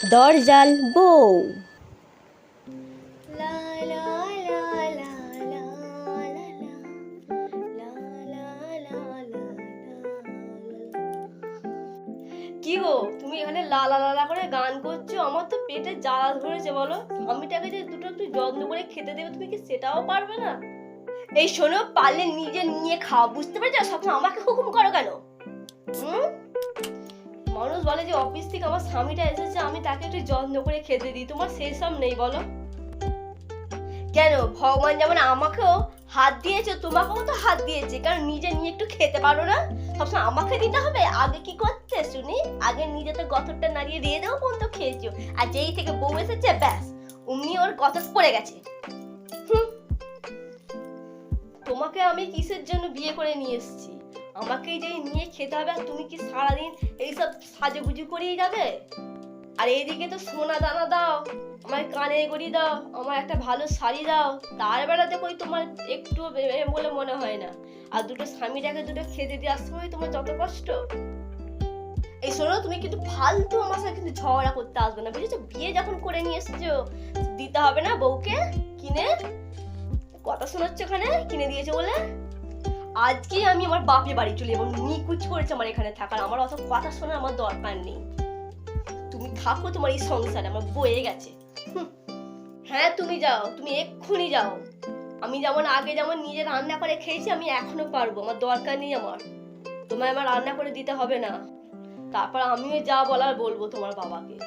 দরজাল বউ। কি গো তুমি এখানে লালা লালা করে গান করছ আমার তো পেটে জ্বালা ধরেছে বলো স্বামীটাকে যে দুটো একটু যত্ন করে খেতে দেবে তুমি কি সেটাও পারবে না এই শোনো পারলে নিজে নিয়ে খাও বুঝতে পেরেছ সবসময় আমাকে হুকুম করো কেন হুম? মানুষ বলে যে অফিস থেকে আমার স্বামীটা এসেছে, আমি তাকে একটু যত্ন করে খেতে দিই। তোমার সেই সব নেই, বলো। কেন? ভগবান যেমন আমাকেও হাত দিয়েছে, তোমাকেও তো হাত দিয়েছে। কারণ নিজে নিয়ে একটু খেতে পারো না। সবসময় আমাকে দিতে হবে। আগে কি করতে, শুনি? আগে নিজে তো গতরটা নাড়িয়ে দিয়ে দেবো, পর্যন্ত খেয়েছো। আর যেই থেকে বউ এসেছে, ব্যাস। অমনি ওর গতর পড়ে গেছে। তোমাকে আমি কিসের জন্য বিয়ে করে নিয়ে এসেছি? আমাকেই যে নিয়ে খেতে হবে, আর তুমি কি সারাদিন এইসব সাজুগুজু করেই যাবে? আর এইদিকে তো সোনা দানা দাও আমার কানে গড়ি দাও আমার একটা ভালো শাড়ি দাও। তার বেলাতে কই তোমার একটু বলে মনে হয় না। আর দুটো স্বামীটাকে দুটো খেতে দিয়ে আসতে হয় তোমার যত কষ্ট? এই শোনো, তুমি কিন্তু ফালতু আমার সাথে কিন্তু ঝগড়া করতে আসবে না, বুঝেছ? বিয়ে যখন করে নিয়ে এসছো, দিতে হবে না বউকে, কিনে। কথা শোনাচ্ছ ওখানে? কিনে দিয়েছে বলে? আজকে আমি আমার বাপের বাড়ি চলে যাব। নিকুচ করেছে আমার এখানে থাকার। আমার অত কথা শোনার আমার দরকার নেই। তুমি থাকো তোমার এই সংসারে, আমার বয়ে গেছে। হ্যাঁ তুমি যাও, তুমি এক্ষুনি যাও। আমি যেমন আগে যেমন নিজে রান্না করে খেয়েছি, আমি এখনও পারব। আমার দরকার নেই আমার। তোমায় আমার রান্না করে দিতে হবে না। তারপর আমিও যা বলার বলব তোমার বাবাকে।